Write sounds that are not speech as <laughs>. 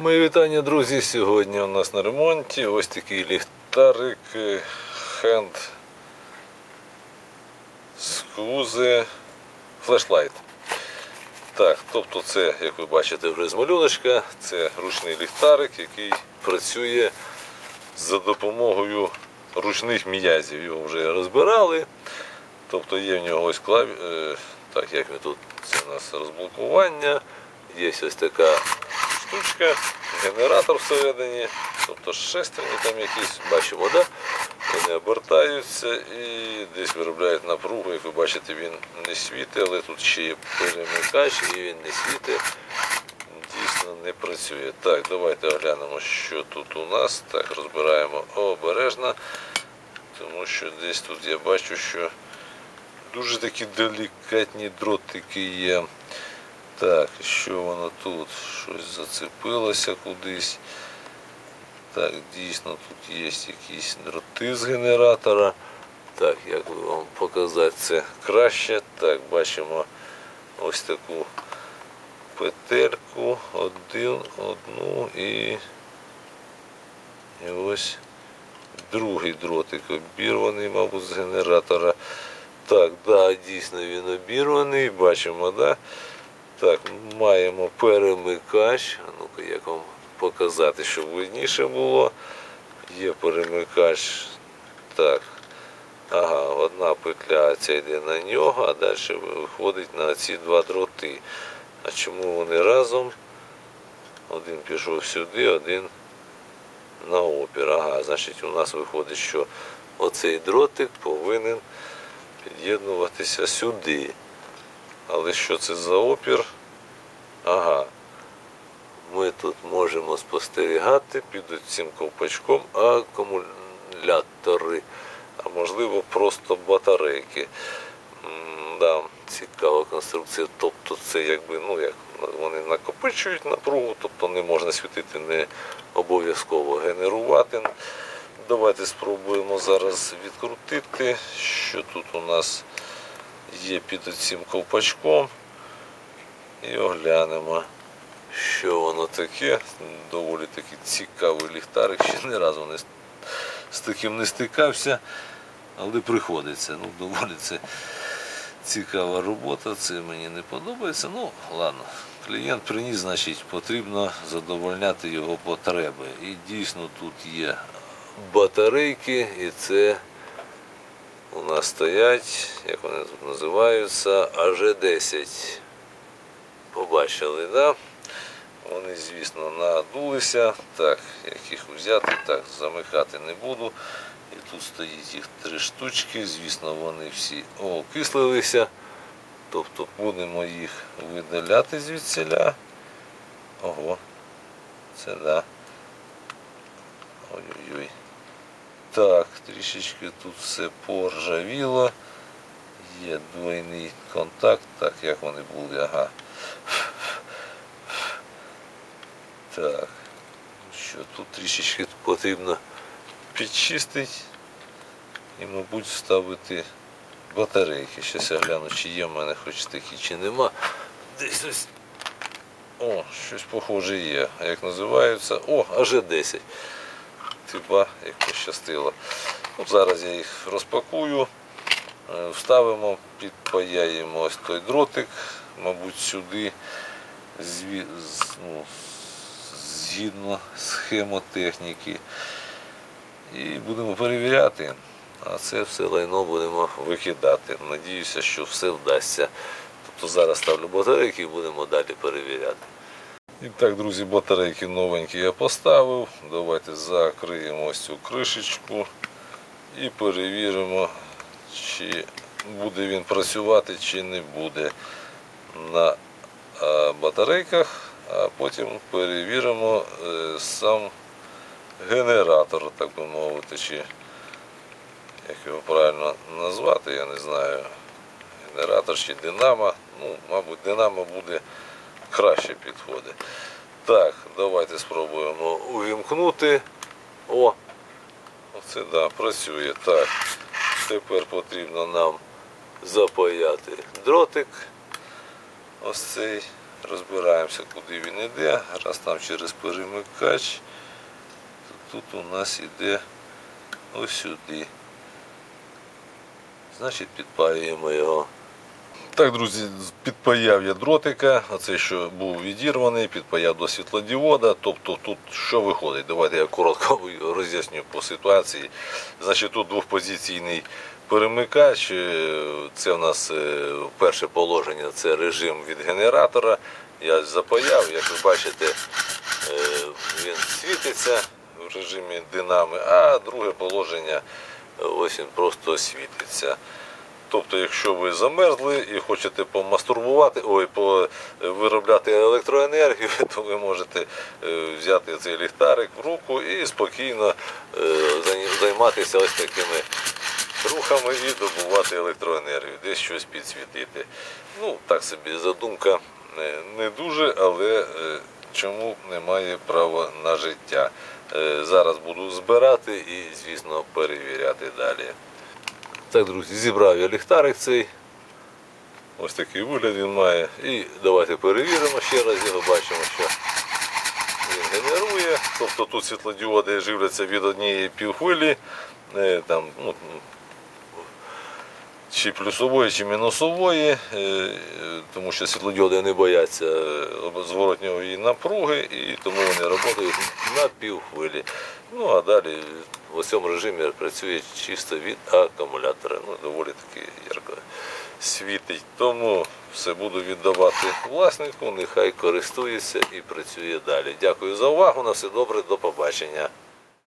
Мої вітання, друзі. Сьогодні у нас на ремонті ось такий ліхтарик Hand Скузе флешлайт. Так, тобто це, як ви бачите, вже з малюночка, це ручний ліхтарик, який працює за допомогою ручних м'язів. Його вже розбирали. Тобто є в нього ось клаві... е, Так, як ми тут, це у нас розблокування. Є ось така штучка, генератор всередині, тобто шестерні там якісь, бачимо, да? вони обертаються і десь виробляють напругу. Як ви бачите, він не світить, але тут ще є перемикач і він не світить. Дійсно не працює. Так, давайте оглянемо, що тут у нас. Так, розбираємо обережно, тому що десь тут я бачу, що дуже такі делікатні дротики є. Так, що воно тут? Щось зацепилося кудись. Так, дійсно тут є якісь дроти з генератора. Так, як вам показати це краще. Так, бачимо ось таку петельку, один, одну і, і ось другий дротик обірваний, мабуть, з генератора. Так, да, дійсно він обірваний, бачимо, да? Так, маємо перемикач. Ну-ка, як вам показати, щоб видніше було. Є перемикач. Так. Ага, одна петля ця йде на нього, а далі виходить на ці два дроти. А чому вони разом? Один пішов сюди, один на опір. Ага, значить у нас виходить, що оцей дротик повинен під'єднуватися сюди. Але що це за опір? Ага. Ми тут можемо спостерігати під цим ковпачком акумулятори, а можливо просто батарейки. Да, цікава конструкція. Тобто це якби, ну як вони накопичують напругу, тобто не можна світити, не обов'язково генерувати. Давайте спробуємо зараз відкрутити, що тут у нас є під цим ковпачком. І оглянемо, що воно таке. Доволі таки цікавий ліхтарик. Ще ні разу не, з таким не стикався, але приходиться. Ну, доволі це цікава робота, це мені не подобається. Ну, ладно, клієнт приніс, значить, потрібно задовольняти його потреби. І дійсно тут є батарейки, і це у нас стоять, як вони тут називаються, АЖ-10. Побачили, да? Вони, звісно, надулися. Так, як їх взяти, так, замикати не буду. І тут стоїть їх три штучки. Звісно, вони всі окислилися. Тобто будемо їх видаляти звідсіля. Ого, це да. Ой-ой-ой. Так, трішечки тут все поржавіло. Є двойний контакт, так як вони були, ага. Так. Що тут трішечки потрібно підчистити і, мабуть, вставити батарейки. Щас я гляну, чи є в мене хоч такі, чи нема. Десь ось. О, щось похоже є. Як називаються? О, АЖ-10. Типа, як пощастило. Ну, зараз я їх розпакую, е, вставимо, підпаяємо ось той дротик, мабуть, сюди зві- ну, згідно схемотехніки. І будемо перевіряти. А це все лайно будемо викидати. Надіюся, що все вдасться. Тобто зараз ставлю батарейки і будемо далі перевіряти. І так, друзі, батарейки новенькі я поставив. Давайте закриємо ось цю кришечку і перевіримо, чи буде він працювати, чи не буде на батарейках, а потім перевіримо е, сам генератор, так би мовити, чи як його правильно назвати, я не знаю. Генератор чи динамо. Ну, мабуть, динамо буде краще підходить. Так, давайте спробуємо увімкнути. О, оце да, працює. Так. Тепер потрібно нам запаяти дротик. Ось цей Розбираємося, куди він йде. Раз там через перемикач, тут у нас іде ось сюди. Значить, підпаюємо його. Так, друзі, підпаяв я дротика, оцей, що був відірваний, підпаяв до світлодіода. Тобто тут що виходить? Давайте я коротко <laughs> роз'ясню по ситуації. Значить, тут двохпозиційний перемикач. Е, Це в нас е, перше положення, це режим від генератора. Я запаяв, як ви бачите, е, він світиться в режимі динами, а друге положення ось він просто світиться. Тобто, якщо ви замерзли і хочете помастурбувати, ой, по- виробляти електроенергію, <laughs> то ви можете е, взяти цей ліхтарик в руку і спокійно е, займатися ось такими рухами і добувати електроенергію, десь щось підсвітити. Ну, так собі задумка е, не дуже, але е, чому немає права на життя. Е, Зараз буду збирати і, звісно, перевіряти далі. Так, друзі, зібрав я ліхтарик цей. Ось такий вигляд він має. І давайте перевіримо ще раз його, бачимо, що він генерує. Тобто тут світлодіоди живляться від однієї півхвилі, е, там, ну, чи плюсової, чи мінусової, е, тому що світлодіоди не бояться зворотньої напруги, і тому вони працюють на півхвилі. Ну а далі в цьому режимі працює чисто від акумулятора. Ну, доволі таки ярко світить. Тому все буду віддавати власнику, нехай користується і працює далі. Дякую за увагу. На все добре, до побачення.